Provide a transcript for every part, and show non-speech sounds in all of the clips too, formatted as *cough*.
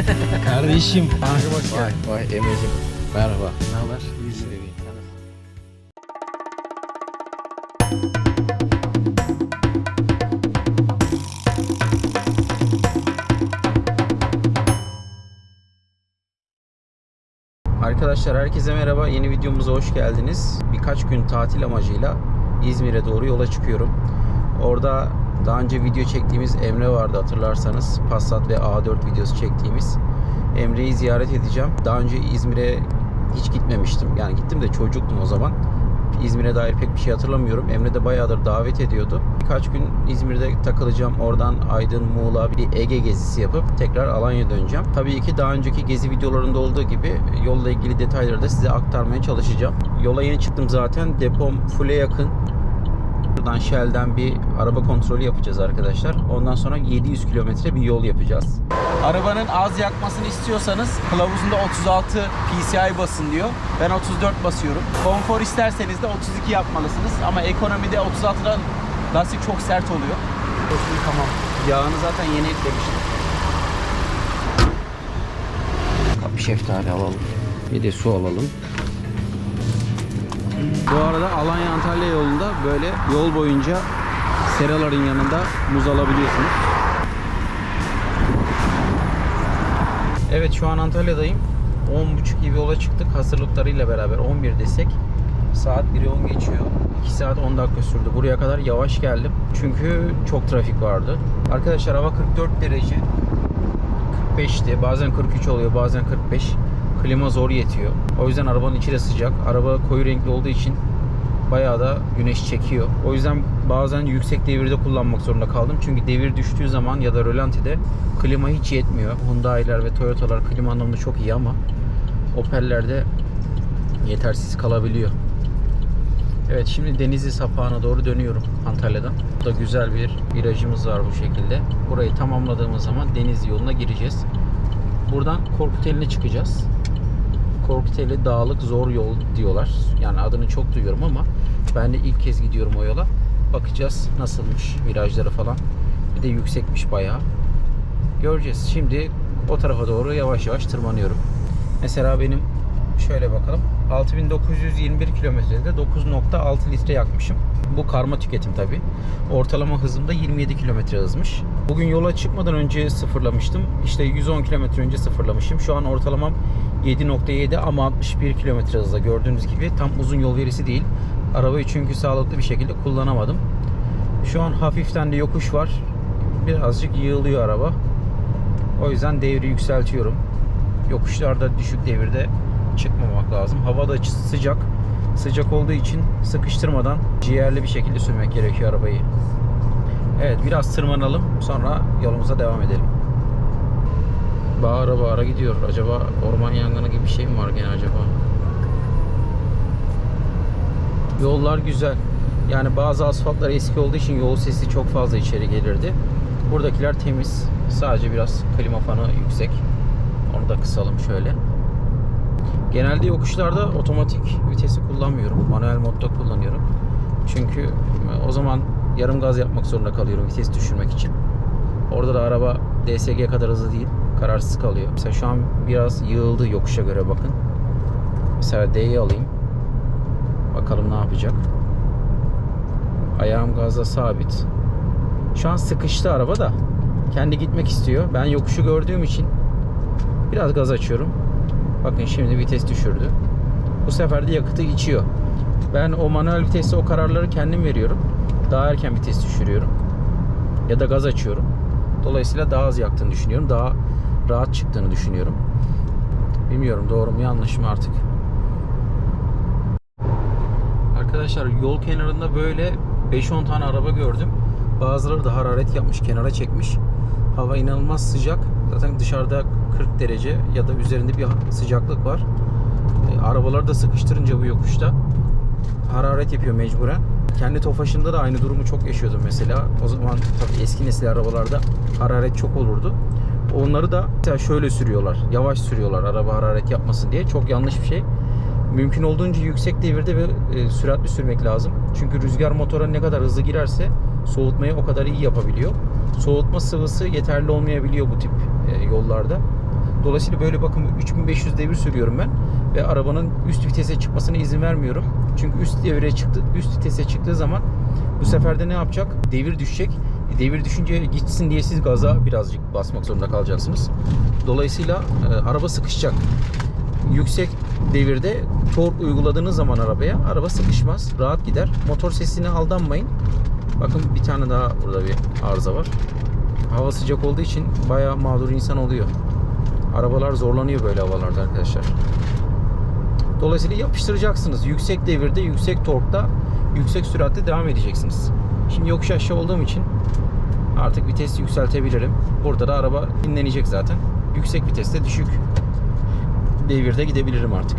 *laughs* Kardeşim. Hoş Vay vay Emre'cim. Merhaba. Ne haber? Arkadaşlar herkese merhaba. Yeni videomuza hoş geldiniz. Birkaç gün tatil amacıyla İzmir'e doğru yola çıkıyorum. Orada daha önce video çektiğimiz Emre vardı hatırlarsanız. Passat ve A4 videosu çektiğimiz. Emre'yi ziyaret edeceğim. Daha önce İzmir'e hiç gitmemiştim. Yani gittim de çocuktum o zaman. İzmir'e dair pek bir şey hatırlamıyorum. Emre de bayağıdır davet ediyordu. Birkaç gün İzmir'de takılacağım. Oradan Aydın, Muğla bir Ege gezisi yapıp tekrar Alanya'ya döneceğim. Tabii ki daha önceki gezi videolarında olduğu gibi yolla ilgili detayları da size aktarmaya çalışacağım. Yola yeni çıktım zaten. Depom full'e yakın. Buradan Shell'den bir araba kontrolü yapacağız arkadaşlar. Ondan sonra 700 kilometre bir yol yapacağız. Arabanın az yakmasını istiyorsanız kılavuzunda 36 PCI basın diyor. Ben 34 basıyorum. Konfor isterseniz de 32 yapmalısınız. Ama ekonomide 36'da lastik çok sert oluyor. Tamam. Yağını zaten yeni eklemiştim. Kapı şeftali alalım. Bir de su alalım. Bu arada Alanya Antalya yolunda böyle yol boyunca seraların yanında muz alabiliyorsunuz. Evet şu an Antalya'dayım. 10.30 gibi yola çıktık hazırlıklarıyla beraber 11 desek. Saat 1'i 10 geçiyor. 2 saat 10 dakika sürdü. Buraya kadar yavaş geldim. Çünkü çok trafik vardı. Arkadaşlar hava 44 derece. 45'ti. Bazen 43 oluyor, bazen 45. Klima zor yetiyor. O yüzden arabanın içi de sıcak. Araba koyu renkli olduğu için bayağı da güneş çekiyor. O yüzden bazen yüksek devirde kullanmak zorunda kaldım. Çünkü devir düştüğü zaman ya da rölantide klima hiç yetmiyor. Hyundai'ler ve Toyota'lar klima anlamında çok iyi ama Opel'lerde yetersiz kalabiliyor. Evet şimdi Denizli sapağına doğru dönüyorum Antalya'dan. Burada güzel bir virajımız var bu şekilde. Burayı tamamladığımız zaman Denizli yoluna gireceğiz. Buradan Korkuteli'ne çıkacağız. Korkuteli dağlık zor yol diyorlar. Yani adını çok duyuyorum ama ben de ilk kez gidiyorum o yola. Bakacağız nasılmış virajları falan. Bir de yüksekmiş bayağı. Göreceğiz. Şimdi o tarafa doğru yavaş yavaş tırmanıyorum. Mesela benim şöyle bakalım. 6921 kilometrede 9.6 litre yakmışım. Bu karma tüketim tabi. Ortalama hızım da 27 kilometre hızmış. Bugün yola çıkmadan önce sıfırlamıştım. İşte 110 kilometre önce sıfırlamışım. Şu an ortalamam 7.7 ama 61 kilometre hızla gördüğünüz gibi tam uzun yol verisi değil. Arabayı çünkü sağlıklı bir şekilde kullanamadım. Şu an hafiften de yokuş var. Birazcık yığılıyor araba. O yüzden devri yükseltiyorum. Yokuşlarda düşük devirde çıkmamak lazım. Hava da sıcak. Sıcak olduğu için sıkıştırmadan ciğerli bir şekilde sürmek gerekiyor arabayı. Evet biraz tırmanalım sonra yolumuza devam edelim. Bağıra bağıra gidiyor. Acaba orman yangını gibi bir şey mi var gene acaba? Yollar güzel. Yani bazı asfaltlar eski olduğu için yol sesi çok fazla içeri gelirdi. Buradakiler temiz. Sadece biraz klima fanı yüksek. Onu da kısalım şöyle. Genelde yokuşlarda otomatik vitesi kullanmıyorum. Manuel modda kullanıyorum. Çünkü o zaman yarım gaz yapmak zorunda kalıyorum vites düşürmek için. Orada da araba DSG kadar hızlı değil. Kararsız kalıyor. Mesela şu an biraz yığıldı yokuşa göre bakın. Mesela D'yi alayım. Bakalım ne yapacak. Ayağım gazda sabit. Şu an sıkıştı araba da. Kendi gitmek istiyor. Ben yokuşu gördüğüm için biraz gaz açıyorum. Bakın şimdi vites düşürdü. Bu sefer de yakıtı içiyor. Ben o manuel viteste o kararları kendim veriyorum. Daha erken vites düşürüyorum. Ya da gaz açıyorum. Dolayısıyla daha az yaktığını düşünüyorum. Daha rahat çıktığını düşünüyorum. Bilmiyorum doğru mu yanlış mı artık. Arkadaşlar yol kenarında böyle 5-10 tane araba gördüm. Bazıları da hararet yapmış, kenara çekmiş. Hava inanılmaz sıcak. Zaten dışarıda 40 derece ya da üzerinde bir sıcaklık var. E, arabaları da sıkıştırınca bu yokuşta hararet yapıyor mecburen. Kendi Tofaş'ımda da aynı durumu çok yaşıyordum mesela. O zaman tabii eski nesil arabalarda hararet çok olurdu. Onları da mesela şöyle sürüyorlar. Yavaş sürüyorlar araba hararet yapmasın diye. Çok yanlış bir şey. Mümkün olduğunca yüksek devirde ve e, süratli sürmek lazım. Çünkü rüzgar motora ne kadar hızlı girerse soğutmayı o kadar iyi yapabiliyor. Soğutma sıvısı yeterli olmayabiliyor bu tip e, yollarda. Dolayısıyla böyle bakın 3500 devir sürüyorum ben ve arabanın üst vitese çıkmasına izin vermiyorum. Çünkü üst devire çıktı, üst vitese çıktığı zaman bu sefer de ne yapacak? Devir düşecek. Devir düşünce gitsin diye siz gaza birazcık basmak zorunda kalacaksınız. Dolayısıyla e, araba sıkışacak. Yüksek devirde tork uyguladığınız zaman arabaya araba sıkışmaz. Rahat gider. Motor sesine aldanmayın. Bakın bir tane daha burada bir arıza var. Hava sıcak olduğu için bayağı mağdur insan oluyor. Arabalar zorlanıyor böyle havalarda arkadaşlar. Dolayısıyla yapıştıracaksınız. Yüksek devirde, yüksek torkta, yüksek süratte devam edeceksiniz. Şimdi yokuş aşağı olduğum için artık vites yükseltebilirim. Burada da araba dinlenecek zaten. Yüksek viteste düşük devirde gidebilirim artık.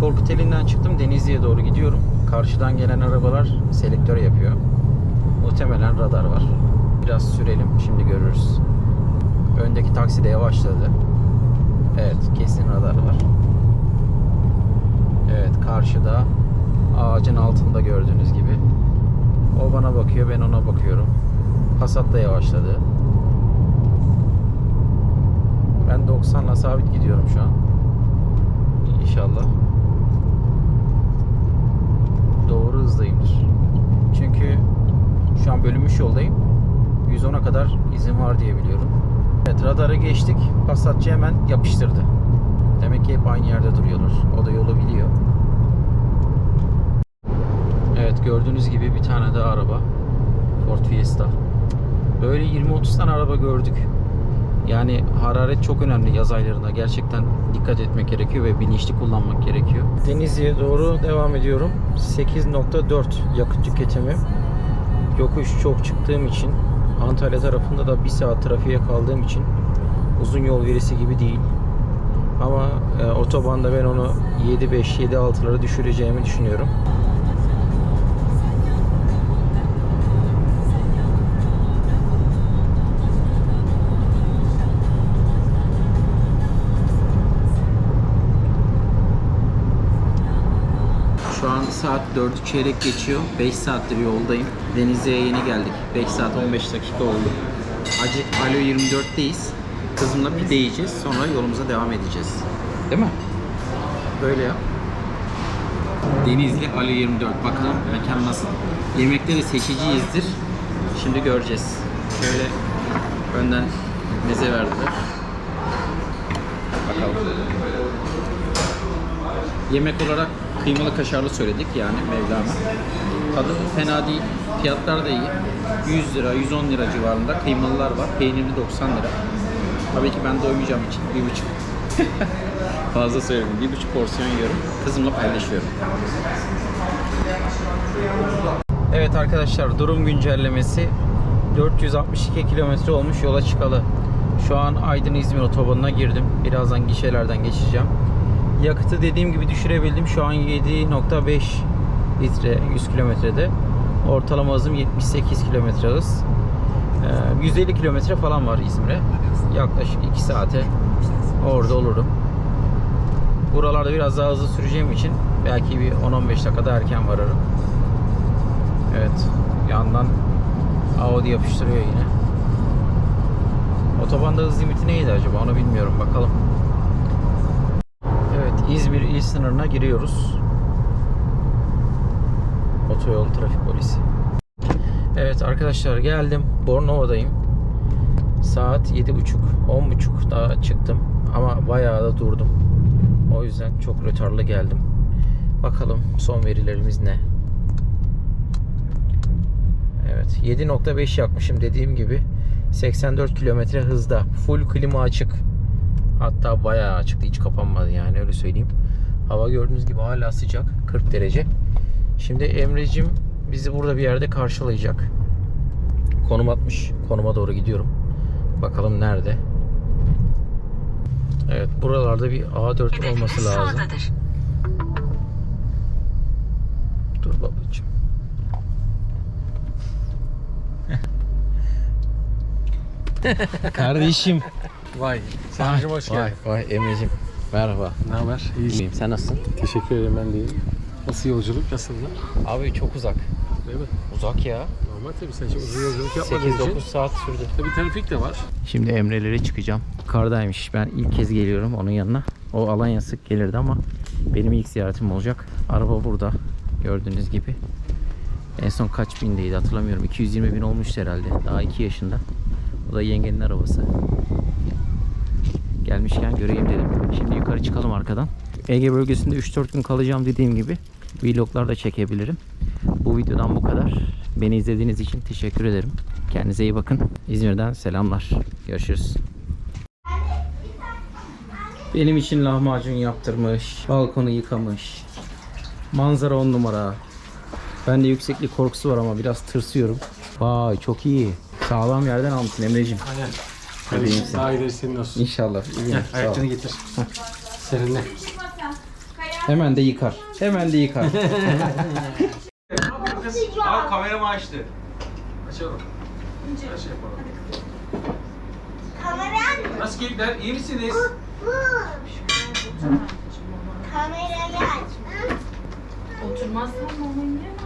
Korkut elinden çıktım. Denizli'ye doğru gidiyorum. Karşıdan gelen arabalar selektör yapıyor. Muhtemelen radar var. Biraz sürelim. Şimdi görürüz. Öndeki taksi de yavaşladı. Evet, kesin radar var. Evet, karşıda ağacın altında gördüğünüz gibi. O bana bakıyor, ben ona bakıyorum. Passat da yavaşladı. Ben 90'la sabit gidiyorum şu an. İnşallah. Doğru hızdayımdır. Çünkü şu an bölünmüş yoldayım. 110'a kadar izin var diye biliyorum. Evet radarı geçtik. Passatçı hemen yapıştırdı. Demek ki hep aynı yerde duruyorlar. O da yolu biliyor. Evet gördüğünüz gibi bir tane daha araba. Ford Fiesta. Böyle 20-30 tane araba gördük. Yani hararet çok önemli yaz aylarında. Gerçekten dikkat etmek gerekiyor ve bilinçli kullanmak gerekiyor. Denizli'ye doğru devam ediyorum. 8.4 yakıt tüketimi. Yokuş çok çıktığım için Antalya tarafında da bir saat trafiğe kaldığım için uzun yol verisi gibi değil. Ama e, otobanda ben onu 7.5 7.6'lara düşüreceğimi düşünüyorum. Saat 4'ü çeyrek geçiyor. 5 saattir yoldayım. Denizli'ye yeni geldik. 5 saat 15 dakika oldu. Acı Alo 24'teyiz. Kızımla pide yiyeceğiz. Sonra yolumuza devam edeceğiz. Değil mi? Böyle yap. Denizli Alo 24. Bakalım mekan nasıl. Yemekleri seçiciyizdir. Şimdi göreceğiz. Şöyle önden meze verdiler. Bakalım. Yemek olarak kıymalı kaşarlı söyledik yani Mevlana. Tadı fena değil. Fiyatlar da iyi. 100 lira, 110 lira civarında kıymalılar var. Peynirli 90 lira. Tabii ki ben doymayacağım için bir buçuk. *laughs* Fazla söyledim. Bir buçuk porsiyon yiyorum. Kızımla paylaşıyorum. Evet arkadaşlar durum güncellemesi 462 kilometre olmuş yola çıkalı. Şu an Aydın İzmir otobanına girdim. Birazdan gişelerden geçeceğim. Yakıtı dediğim gibi düşürebildim. Şu an 7.5 litre 100 kilometrede. Ortalama hızım 78 kilometre hız. Ee, 150 kilometre falan var İzmir'e. Yaklaşık 2 saate orada olurum. Buralarda biraz daha hızlı süreceğim için belki bir 10-15 dakikada erken varırım. Evet. Yandan Audi yapıştırıyor yine. Otobanda hız limiti neydi acaba onu bilmiyorum. Bakalım. İzmir il sınırına giriyoruz. Otoyol trafik polisi. Evet arkadaşlar geldim. Bornova'dayım. Saat 7.30 10.30 daha çıktım. Ama bayağı da durdum. O yüzden çok rötarlı geldim. Bakalım son verilerimiz ne? Evet 7.5 yakmışım dediğim gibi 84 kilometre hızda full klima açık hatta bayağı açıktı hiç kapanmadı yani öyle söyleyeyim. Hava gördüğünüz gibi hala sıcak 40 derece. Şimdi Emre'cim bizi burada bir yerde karşılayacak. Konum atmış konuma doğru gidiyorum. Bakalım nerede? Evet buralarda bir A4 olması lazım. dur babacığım. Kardeşim. Vay. Sancım hoş Vay geldin. vay Emre'cim merhaba Ne haber? İyiyim sen nasılsın? Teşekkür ederim ben de iyiyim. Nasıl yolculuk? Nasıldı? Abi çok uzak Değil mi? uzak ya Ama tabii sen şimdi uzun yolculuk yapmadığın için 8-9 saat sürdü. tabii trafik de var. Şimdi Emre'lere çıkacağım. Kardaymış. Ben ilk kez geliyorum onun yanına. O Alanya sık gelirdi ama benim ilk ziyaretim olacak. Araba burada. Gördüğünüz gibi. En son kaç bindeydi hatırlamıyorum. 220 bin olmuştu herhalde. Daha 2 yaşında. O da yengenin arabası. Gelmişken göreyim dedim. Şimdi yukarı çıkalım arkadan. Ege bölgesinde 3-4 gün kalacağım dediğim gibi vloglar da çekebilirim. Bu videodan bu kadar. Beni izlediğiniz için teşekkür ederim. Kendinize iyi bakın. İzmir'den selamlar. Görüşürüz. Benim için lahmacun yaptırmış. Balkonu yıkamış. Manzara on numara. Bende yükseklik korkusu var ama biraz tırsıyorum. Vay çok iyi. Sağlam yerden almışsın Emre'ciğim. Aynen. Hadi iyi misin? Daha ileri senin olsun. İnşallah. İyiyim. Gel Sağ ol. ayaklarını getir. Serinle. Hemen de yıkar. Hemen de yıkar. *laughs* Sıcak. kameramı açtı. Açalım. Şey yapalım. Kameran Nasıl keyifler? İyi misiniz? bu. Kamerayı aç. Oturmazsan mama yiyemem.